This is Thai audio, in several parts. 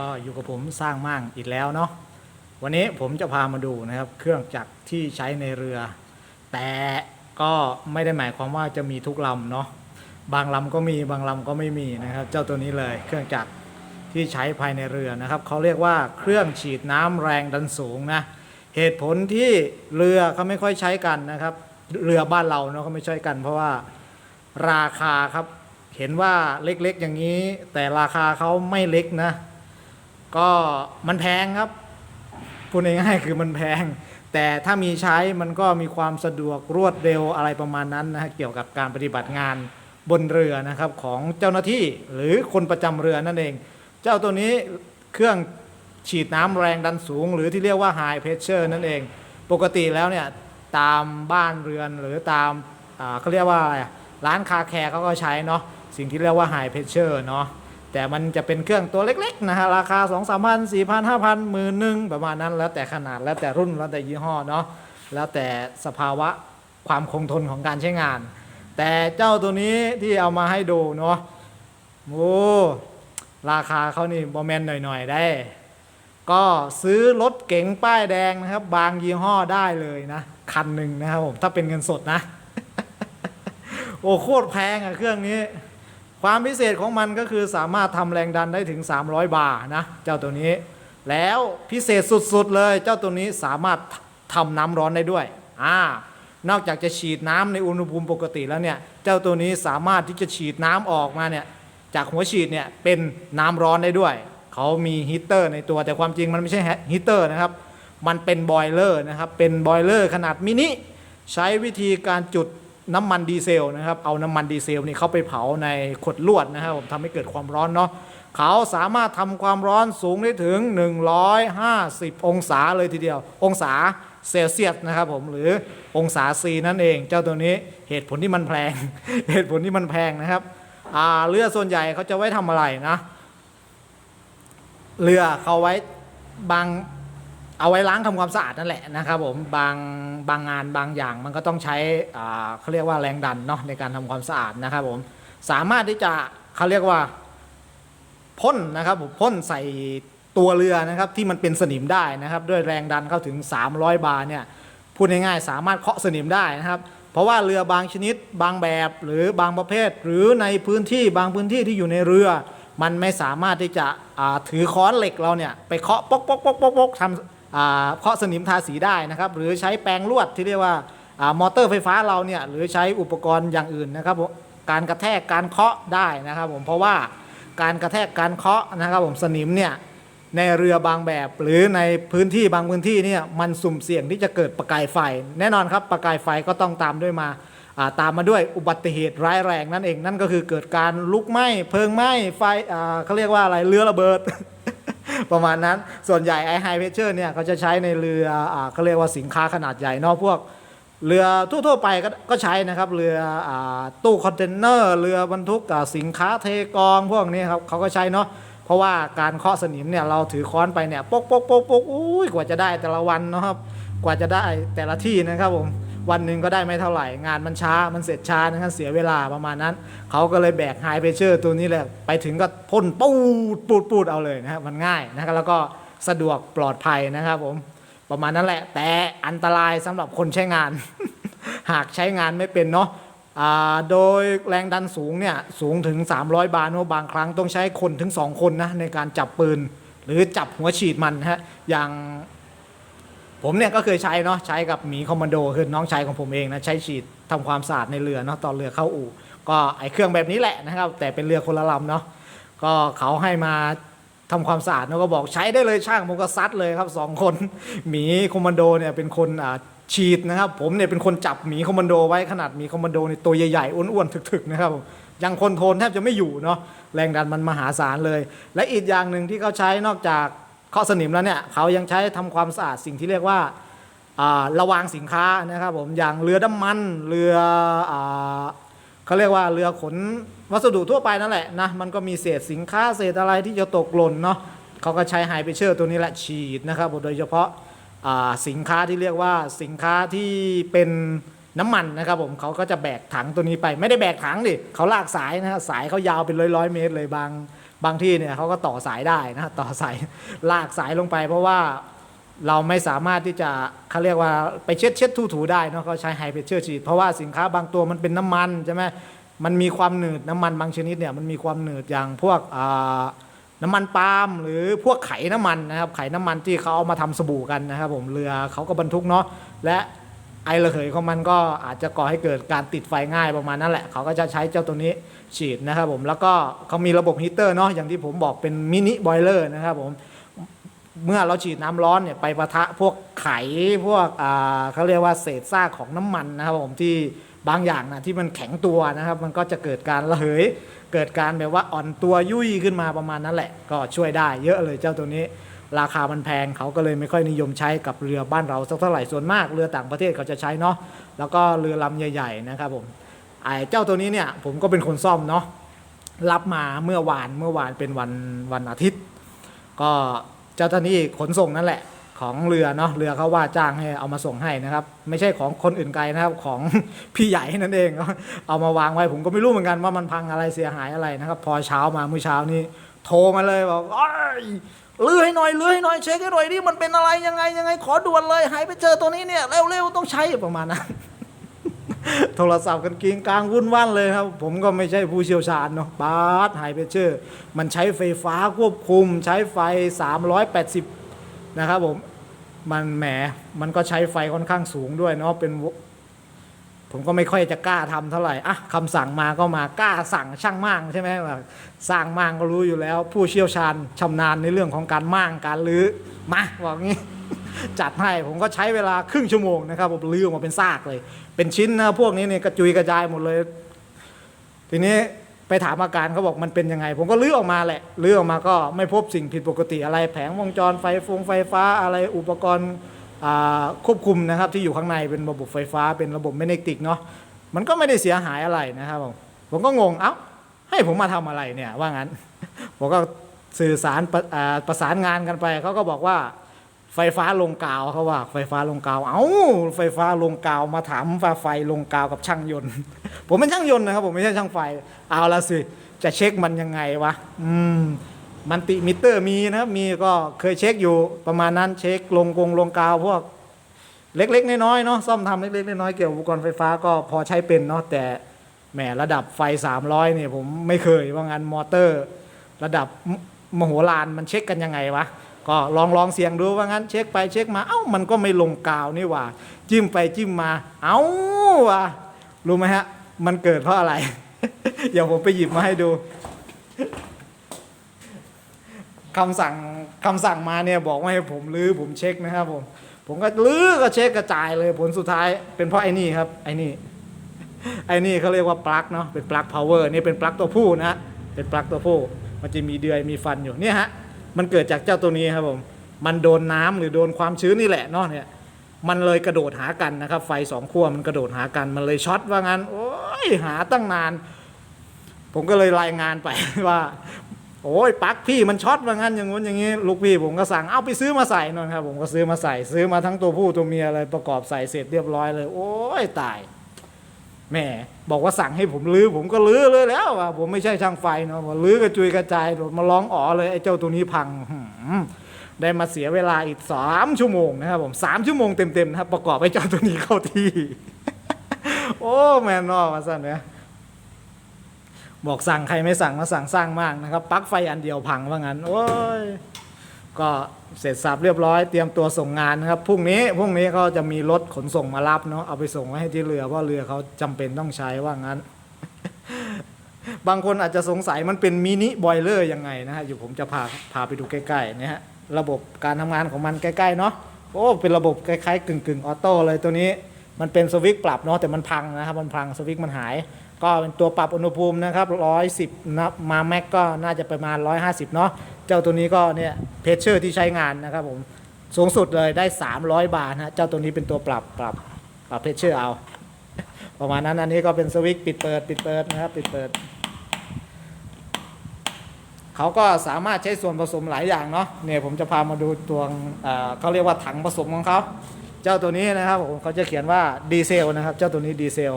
ก็อยู่กับผมสร้างมั่งอีกแล้วเนาะวันนี้ผมจะพามาดูนะครับ เครื่องจักรที่ใช้ในเรือ แต่ก็ไม่ได้หมายความว่าจะมีทุกลำเนาะบางลำก็มีบางลำก็ไม่มีนะครับ เจ้าตัวนี้เลยเครื่องจักรที่ใช้ภายในเรือนะครับเขาเรียกว่าเครื่องฉีดน้ำแรงดันสูงนะเหตุผลที่เรือเขาไม่ค่อยใช้กันนะครับ เรือบ้านเราเนาะเขาไม่ใช้กัน เพราะว่าราคาครับเห็นว่าเล็กๆอย่างนี้ แต่ราคาเขาไม่เล็กนะ ก็มันแพงครับพูดง่ายๆคือมันแพง แต่ถ้ามีใช้มันก็มีความสะดวกรวดเร็วอะไรประมาณนั้นนะฮะเกี่ยวกับการปฏิบัติงานบนเรือนะครับของเจ้าหน้าที่หรือคนประจำเรือนั่นเอง เจ้าตัวนี้เครื่องฉีดน้ำแรงดันสูง หรือที่เรียกว่า High Pressure นั่นเอง ปกติแล้วเนี่ยตามบ้านเรือนหรือตามเขาเรียกว่าร้านคาแคร์เขาก็ใช้เนาะสิ่งที่เรียกว่า High Pressure เนาะ แต่มันจะเป็นเครื่องตัวเล็กๆนะฮะราคา 2 3 0 0 0 4 0 0 0 5 0 0 0หมื่นหนึ่งประมาณนั้น แล้วแต่ขนาดแล้วแต่รุ่นแล้วแต่ยี่ห้อเนาะแล้วแต่สภาวะความคงทนของการใช้งาน แต่เจ้าตัวนี้ที่เอามาให้ดูเนาะโอ้ราคาเขานี่บอแมนหน่อยๆได้ ก็ซื้อรถเก๋งป้ายแดงนะครับ บางยี่ห้อได้เลยนะคันหนึ่งนะครับผมถ้าเป็นเงินสดนะ โอ้โคตรแพงอะเครื่องนี้ ความพิเศษของมันก็คือสามารถทำแรงดันได้ถึง 300 บาร์นะ เจ้าตัวนี้ แล้วพิเศษสุดๆเลยเจ้าตัวนี้สามารถทำน้ำร้อนได้ด้วยอ่านอกจากจะฉีดน้ำในอุณหภูมิปกติแล้วเนี่ยเจ้าตัวนี้สามารถที่จะฉีดน้ำออกมาเนี่ยจากหัวฉีดเนี่ยเป็นน้ำร้อนได้ด้วย เขามีฮีตเตอร์ในตัวแต่ความจริงมันไม่ใช่ฮีตเตอร์นะครับ มันเป็นบอยเลอร์นะครับ เป็นบอยเลอร์ขนาดมินิใช้วิธีการจุด น้ำมันดีเซลนะครับ เอาน้ำมันดีเซลนี่เข้าไปเผาในขดลวดนะครับผมทำให้เกิดความร้อนเนาะเขาสามารถทำความร้อนสูงได้ถึง 150 องศาเลยทีเดียว องศาเซลเซียสนะครับผมหรือองศาซีนั่นเอง เจ้าตัวนี้เหตุผลที่มันแพง เหตุผลที่มันแพงนะครับเรือส่วนใหญ่เขาจะไว้ทำอะไรนะเรือเขาไว้บาง เอาไว้ล้างทำความสะอาดนั่นแหละนะครับผมบางบางงานบางอย่างมันก็ต้องใช้อ่าเขาเรียกว่าแรงดันเนาะในการทำความสะอาดนะครับผมสามารถที่จะเขาเรียกว่าพ่นนะครับผมพ่นใส่ตัวเรือนะครับที่มันเป็นสนิมได้นะครับด้วยแรงดันเข้าถึง 300 บาร์เนี่ยพูดง่ายๆสามารถเคาะสนิมได้นะครับเพราะว่าเรือบางชนิดบางแบบหรือบางประเภท หรือในพื้นที่บางพื้นที่ที่อยู่ในเรือ มันไม่สามารถที่จะถือค้อนเหล็กเราเนี่ยไปเคาะปกปกปกปกปกทำ เคาะสนิมทาสีได้นะครับหรือใช้แปรงลวดที่เรียกว่ามอเตอร์ไฟฟ้าเราเนี่ยหรือใช้อุปกรณ์อย่างอื่นนะครับผมการกระแทกการเคาะได้นะครับผมเพราะว่าการกระแทกการเคาะนะครับผมสนิมเนี่ยในเรือบางแบบ หรือในพื้นที่บางพื้นที่เนี่ยมันสุ่มเสี่ยงที่จะเกิดประกายไฟ แน่นอนครับประกายไฟก็ต้องตามด้วยมาตามมาด้วยอุบัติเหตุร้ายแรงนั่นเองนั่นก็คือเกิดการลุกไหม้เพลิงไหม้ไฟเขาเรียกว่าอะไรเรือระเบิด ประมาณนั้นส่วนใหญ่ไอไฮเพชเชอร์เนี่ยเขาจะใช้ในเรืออ่าเขาเรียกว่าสินค้าขนาดใหญ่นอกพวกเรือทั่วๆไปก็ก็ใช้นะครับเรืออตู้คอนเทนเนอร์เรือบรรทุกสินค้าเทกองพวกนี้ครับเขาก็ใช้เนาะเพราะว่าการเคาะสนิมเนี่ยเราถือค้อนไปเนี่ยปกปกปกปกอุ้ยกว่าจะได้แต่ละวันนะครับ กว่าจะได้แต่ละที่นะครับผม วันหนึ่งก็ได้ไม่เท่าไหร่ งานมันช้ามันเสร็จช้านะครับเสียเวลาประมาณนั้น เขาก็เลยแบกไฮเพเชอร์ตัวนี้แหละ ไปถึงก็พ่นปูดปูดปูดเอาเลยนะครับมันง่ายนะครับแล้วก็สะดวกปลอดภัยนะครับผมประมาณนั้นแหละ แต่อันตรายสำหรับคนใช้งาน หากใช้งานไม่เป็นเนาะโดยแรงดันสูงเนี่ยสูงถึง 300 บาร์เนอะบางครั้งต้องใช้คนถึง 2 คนนะในการจับปืน หรือจับหัวฉีดมันฮะอย่าง ผมเนี่ยก็เคยใช้เนาะใช้กับหมีคอมมานโดคือน้องชายของผมเองนะใช้ฉีดทำความสะอาดในเรือเนาะตอนเรือเข้าอู่ ก็ไอเครื่องแบบนี้แหละนะครับ แต่เป็นเรือคนละลำเนาะก็เขาให้มาทำความสะอาดแล้วก็บอกใช้ได้เลยช่างผมก็ซัดเลยครับสองคนหมีคอมมานโดเนี่ยเป็นคนอ่าฉีดนะครับผมเนี่ยเป็นคนจับหมีคอมมานโดไว้ขนาดหมีคอมมานโดในยตัวใหญ่ๆอ้วนๆถึกๆนะครับยังคนโทรลแทบจะไม่อยู่เนาะแรงดันมันมหาศาลเลย และอีกอย่างหนึ่งที่เขาใช้นอกจาก เคาะสนิมแล้วเนี่ยเขายังใช้ทำความสะอาดสิ่งที่เรียกว่าระวางสินค้านะครับผมอย่างเรือน้ำมันเรืออเขาเรียกว่าเรือขนวัสดุทั่วไปนั่นแหละนะมันก็มีเศษสินค้าเศษอะไรที่จะตกหล่นเนาะเขาก็ใช้ไฮเพเชอร์ตัวนี้แหละฉีดนะครับผมโดยเฉพาะาสินค้าที่เรียกว่าสินค้าที่เป็นน้ำมันนะครับผมเขาก็จะแบกถังตัวนี้ไป ไม่ได้แบกถังดิเขาลากสายนะสายเขายาวเป็นร้อยร้อยเมตรเลยบาง บางที่เนี่ยเขาก็ต่อสายได้นะต่อสายลากสายลงไป เพราะว่าเราไม่สามารถที่จะเขาเรียกว่าไปเช็ดเช็ดถูถูได้นะเขาใช้ไฮเพรสเชอร์ฉีดเพราะว่าสินค้าบางตัวมันเป็นน้ำมันใช่ไหมมันมีความหนืดน้ำมันบางชนิดเนี่ยมันมีความหนืดอย่างพวกน้ำมันปาล์มหรือพวกไขน้ำมันนะครับไขน้ำมันที่เขาเอามาทำสบู่กันนะครับผมเรือเขาก็บรรทุกเนาะและ ไอระเหยของมันก็อาจจะก่อให้เกิดการติดไฟง่ายประมาณนั้นแหละ เขาก็จะใช้เจ้าตัวนี้ฉีดนะครับผมแล้วก็เขามีระบบฮีเตอร์เนาะอย่างที่ผมบอกเป็นมินิบอยเลอร์นะครับผมเมื่อเราฉีดน้ำร้อนเนี่ยไปประทะพวกไขพวกอ่าเขาเรียกว่าเศษซากของน้ำมันนะครับผมที่บางอย่างนะที่มันแข็งตัวนะครับ มันก็จะเกิดการระเหย เกิดการแบบว่าอ่อนตัวยุ่ยขึ้นมาประมาณนั้นแหละ ก็ช่วยได้เยอะเลยเจ้าตัวนี้ ราคามันแพงเขาก็เลยไม่ค่อยนิยมใช้กับเรือบ้านเราสักเท่าไหร่ส่วนมากเรือต่างประเทศเขาจะใช้เนาะแล้วก็เรือลำใหญ่ๆนะครับผมไอ้เจ้าตัวนี้เนี่ยผมก็เป็นคนซ่อมเนาะรับมาเมื่อวานเมื่อวานเป็นวันวันอาทิตย์ ก็เจ้าหน้าที่ขนส่งนั่นแหละของเรือเนาะเรือเขาว่าจ้างให้เอามาส่งให้นะครับ ไม่ใช่ของคนอื่นไกลนะครับของพี่ใหญ่นั่นเอง เอามาวางไว้ผมก็ไม่รู้เหมือนกันว่ามันพังอะไรเสียหายอะไรนะครับ พอเช้ามาเมื่อเช้านี้โทรมาเลยบอกอ ลื้อให้หน่อยลื้อให้หน่อยเช็คให้หน่อยดิมันเป็นอะไรยังไงยังไง ขอด่วนเลยหายไปเจอตัวนี้เนี่ยเร็วๆต้องใช้ประมาณนั้นโทรศัพท์กันกิงกลางวุ่นว่านเลยครับ ผมก็ไม่ใช่ผู้เชี่ยวชาญเนาะบาสไฮเพชเชอร์ มันใช้ไฟฟ้าควบคุม ใช้ไฟ 380 นะครับผม มันแหมมันก็ใช้ไฟค่อนข้างสูงด้วยเนาะเป็น ผมก็ไม่ค่อยจะกล้าทำเท่าไหร่อะคำสั่งมาก็มากล้าสั่งช่างมั่งใช่ไหมว่าสร้างมั่งก็รู้อยู่แล้ว ผู้เชี่ยวชาญชำนาญในเรื่องของการมั่งการลื้อมาบอกงี้ จัดให้ผมก็ใช้เวลาครึ่งชั่วโมงนะครับผมลื้อออกมาเป็นซากเลย เป็นชิ้นนะพวกนี้เนี่ยกระจุยกระจายหมดเลย ทีนี้ไปถามอาการเขาบอกมันเป็นยังไง ผมก็ลื้อออกมาแหละลื้อออกมาก็ไม่พบสิ่งผิดปกติอะไร แผงวงจรไฟฟงไฟฟ้าอะไรอุปกรณ์ ควบคุมนะครับที่อยู่ข้างในเป็นระบบไฟฟ้าเป็นระบบแมกเนติกเนาะมันก็ไม่ได้เสียหายอะไรนะครับผมผมก็งงเอ้าให้ผมมาทำอะไรเนี่ยว่างั้น ผมก็สื่อสารประประสานงานกันไปเขาก็บอกว่าไฟฟ้าลงกาวเขาว่าไฟฟ้าลงกาวเอ้าไฟฟ้าลงกาวมาถามว่าไฟลงกาวกับช่างยนต์ ผมเป็นช่างยนต์นะครับผมไม่ใช่ช่างไฟ เอาละสิจะเช็คมันยังไงวะอืม มันติมิเตอร์มีนะครับ มีก็เคยเช็คอยู่ประมาณนั้นเช็คลงกงลงกาวพวกเล็ก ๆ น้อยๆเนาะซ่อมทำเล็ก ๆ น้อยๆเกี่ยวกับอุปกรณ์ไฟฟ้าก็พอใช้เป็นเนาะแต่แหมระดับไฟ 300เนี่ยผมไม่เคยว่างั้นมอเตอร์ ระดับมโหฬารมันเช็คกันยังไงวะก็ลองลองเสียงดูว่างั้นเช็คไปเช็คมาเอ้ามันก็ไม่ลงกาวนี่ว่า จิ้มไปจิ้มมา เอ้าว่ะรู้ไหมฮะ มันเกิดเพราะอะไร เดี๋ยวผมไปหยิบมาให้ดู คำสั่งคำสั่งมาเนี่ยบอกว่าให้ผมลื้อผมเช็คนะครับผมผมก็ลื้อก็เช็คกระจายเลยผลสุดท้ายเป็นเพราะไอ้นี่ครับไอ้นี่ไอ้นี่เขาเรียกว่าปลั๊กเนาะเป็นปลั๊กพาวเวอร์นี่เป็นปลั๊กตัวผู้นะฮะเป็นปลั๊กตัวผู้มันจะมีเดือยมีฟันอยู่เนี่ยฮะมันเกิดจากเจ้าตัวนี้ครับผมมันโดนน้ำหรือโดนความชื้นนี่แหละเนาะเนี่ยมันเลยกระโดดหากันนะครับไฟสองขั้วมันกระโดดหากันมันเลยช็อตว่างั้นโอ้ยหาตั้งนาน ผมก็เลยรายงานไปว่า โอ้ยปลั๊กพี่มันช็อตว่างั้นอย่างงู้นอย่างนี้ลูกพี่ผมก็สั่งเอาไปซื้อมาใส่นนครับผมก็ซื้อมาใส่ซื้อมาทั้งตัวผู้ตัวเมียอะไรประกอบใส่เสร็จเรียบร้อยเลย โอ้ยตายแหม่บอกว่าสั่งให้ผมลื้อผมก็ลื้อเลยแล้วว่าผมไม่ใช่ช่างไฟเนาะพอลื้อกระจุยกระจายมาร้องอ๋อเลยไอ้เจ้าตัวนี้พังได้มาเสียเวลาอีกสามชั่วโมงนะครับผมสามชั่วโมงเต็มๆนะครับประกอบไอ้เจ้าตัวนี้เข้าที่ โอ้แมนนอมาสั่นเนี่ย บอกสั่งใครไม่สั่งมาสั่งสร้างมากนะครับปลั๊กไฟอันเดียวพังว่างั้น โอ้ยก็เสร็จสับเรียบร้อยเตรียมตัวส่งงานนะครับพรุ่งนี้พรุ่งนี้เขาจะมีรถขนส่งมารับเนาะเอาไปส่งไว้ให้ที่เรือเพราะเรือเขาจำเป็นต้องใช้ว่างั้น บางคนอาจจะสงสัยมันเป็นมินิบอยเลอร์ยังไงนะฮะอยู่ผมจะพาพาไปดูใกล้ๆนะฮะระบบการทำงานของมันใกล้ๆเนาะโอ้เป็นระบบคล้ายๆกึ่งๆออโต้เลยตัวนี้ มันเป็นสวิตช์ปรับเนาะแต่มันพังนะครับมันพังสวิตช์มันหาย ก็เป็นตัวปรับอุณหภูมินะครับ110นะมาแม็กก็น่าจะประมาณ 150 เนาะเจ้าตัวนี้ก็เนี่ยเพชเชอร์ที่ใช้งานนะครับผมสูงสุดเลยได้ 300 บาทนะเจ้าตัวนี้เป็นตัวปรับปรับปรับเพชเชอร์เอา ประมาณนั้นอันนี้ก็เป็นสวิตช์ปิดเปิดปิดเปิดนะครับปิดเปิดเขาก็สามารถใช้ส่วนผสมหลายอย่างเนาะเนี่ยผมจะพามาดูตัวเอ่อเขาเรียกว่าถังผสมของเขา เจ้าตัวนี้นะครับผมเขาจะเขียนว่าดีเซลนะครับ เจ้าตัวนี้ดีเซล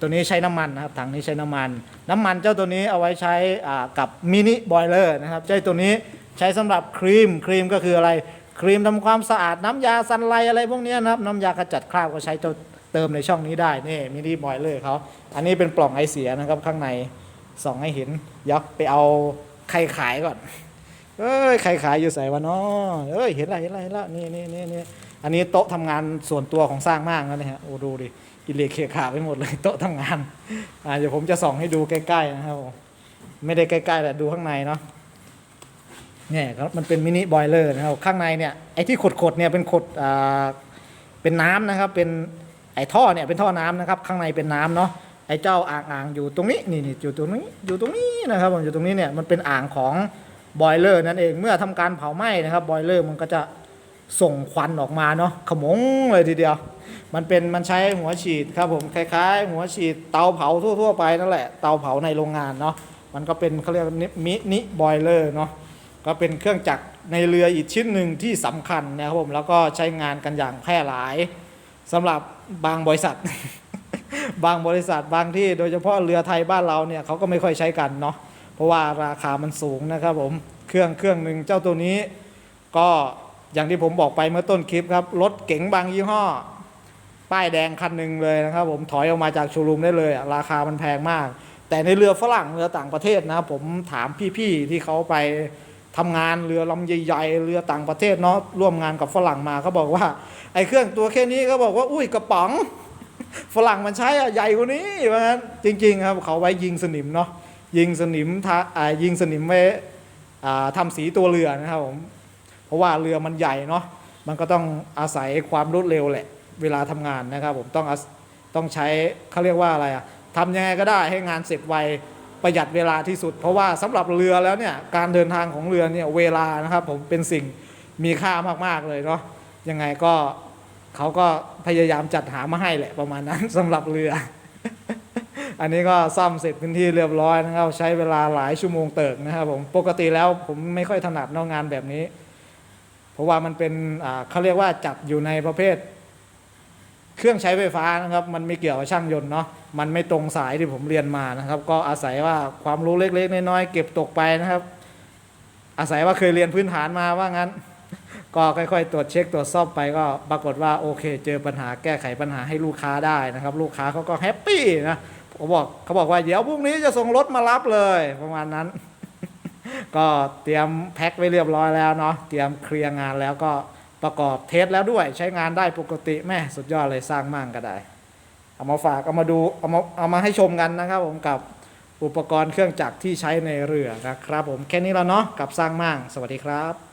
ตัวนี้ใช้น้ำมันนะครับ ถังนี้ใช้น้ำมัน น้ำมันเจ้าตัวนี้เอาไว้ใช้กับมินิบอยเลอร์นะครับเจ้าตัวนี้ใช้สำหรับครีมครีมก็คืออะไรครีมทำความสะอาดน้ำยาซันไลอะไรพวกนี้นะครับน้ำยาขจัดคราบก็ใช้เจ้าเติมในช่องนี้ได้นี่มินิบอยเลอร์เขาอันนี้เป็นปล่องไอเสียนะครับข้างในส่องให้เห็นยับไปเอาใครขายก่อนเอ้ยใครขายอยู่ใส่วะเนาะเอ้ยเห็นละเห็นละเห็นละนี่นี่นี่นี่ อันนี้โต๊ะทำงานส่วนตัวของสร้างมากนะเนี่ยฮะโอ้ดูดิกิเลสเคขาไปหมดเลยโต๊ะทำงานอ่าเดี๋ยวผมจะส่องให้ดูใกล้ๆนะครับผมไม่ได้ใกล้ๆแต่ดูข้างในเนาะเนี่ยครับมันเป็นมินิบอยเลอร์นะครับข้างในเนี่ยไอ้ที่ขดๆเนี่ยเป็นขดอ่าเป็นน้ำนะครับเป็นไอ้ท่อเนี่ยเป็นท่อน้ำนะครับ ข้างในเป็นน้ำเนาะไอ้เจ้าอ่างอ่างอยู่ตรงนี้นี่นี่อยู่ตรงนี้อยู่ตรงนี้นะครับผมอยู่ตรงนี้เนี่ยมันเป็นอ่างของบอยเลอร์นั่นเองเมื่อทำการเผาไหม้นะครับบอยเลอร์มันก็จะ ส่งควันออกมาเนาะขมงเลยทีเดียว มันเป็นมันใช้หัวฉีดครับผมคล้ายๆ หัวฉีดเตาเผาทั่ว ๆ ไปนั่นแหละเตาเผาในโรงงานเนาะมันก็เป็นเขาเรียกมินิบอยเลอร์เนาะก็เป็นเครื่องจักรในเรืออีกชิ้นหนึ่งที่สำคัญนะครับผมแล้วก็ใช้งานกันอย่างแพร่หลายสำหรับบางบริษัท บางบริษัทบางที่โดยเฉพาะเรือไทยบ้านเราเนี่ยเขาก็ไม่ค่อยใช้กันเนาะเพราะว่าราคามันสูงนะครับผมเครื่องเครื่องหนึ่งเจ้าตัวนี้ก็ อย่างที่ผมบอกไปเมื่อต้นคลิปครับ รถเก๋งบางยี่ห้อ ป้ายแดงคันหนึ่งเลยนะครับ ผมถอยออกมาจากโชว์รูมได้เลยราคามันแพงมาก แต่ในเรือฝรั่งเรือต่างประเทศนะผมถามพี่ๆที่เขาไปทำงานเรือลำใหญ่ๆเรือต่างประเทศเนาะร่วมงานกับฝรั่งมาเขาบอกว่า ไอ้เครื่องตัวแค่นี้เขาบอกว่าอุ้ยกระป๋อง ฝรั่งมันใช้อะใหญ่กว่านี้ว่างั้นจริง ๆ ครับ เขาไว้ยิงสนิมเนาะยิงสนิมทายิงสนิมไว้อ่าทำสีตัวเรือนะครับผม เพราะว่าเรือมันใหญ่เนาะมันก็ต้องอาศัยความรวดเร็วแหละเวลาทำงานนะครับ ผมต้องต้องใช้เขาเรียกว่าอะไรอะทำยังไงก็ได้ให้งานเสร็จไวประหยัดเวลาที่สุด เพราะว่าสำหรับเรือแล้วเนี่ยการเดินทางของเรือเนี่ยเวลานะครับ ผมเป็นสิ่งมีค่ามากๆเลยเนาะยังไงก็เขาก็พยายามจัดหามาให้แหละประมาณนั้นสำหรับเรือ อันนี้ก็ซ่อมเสร็จเป็นที่เรียบร้อยนะครับ ใช้เวลาหลายชั่วโมงเติกนะครับ ผมปกติแล้วผมไม่ค่อยถนัดนอกงานแบบนี้ เพราะว่ามันเป็นเขาเรียกว่าจัดอยู่ในประเภท เครื่องใช้ไฟฟ้านะครับ มันไม่เกี่ยวกับช่างยนต์เนาะมันไม่ตรงสายที่ผมเรียนมานะครับ ก็อาศัยว่าความรู้เล็ก ๆ น้อยๆเก็บตกไปนะครับ อาศัยว่าเคยเรียนพื้นฐานมาว่างั้น ก็ค่อยๆ ตรวจเช็คตรวจสอบไปก็ปรากฏว่าโอเค เจอปัญหาแก้ไขปัญหาให้ลูกค้าได้นะครับ ลูกค้าเขาก็แฮปปี้นะเขาบอกเขาบอกว่าเดี๋ยวพรุ่งนี้จะส่งรถมารับเลยประมาณนั้น ก็เตรียมแพ็คไว้เรียบร้อยแล้วเนาะเตรียมเคลียร์งานแล้วก็ประกอบเทสแล้วด้วยใช้งานได้ปกติแม่สุดยอดเลยสร้างมั่งก็ได้ เอามาฝากเอามาดูเอามาเอามาให้ชมกันนะครับผมกับอุปกรณ์เครื่องจักรที่ใช้ในเรือนะครับผมแค่นี้แล้วเนาะกับสร้างมั่งสวัสดีครับ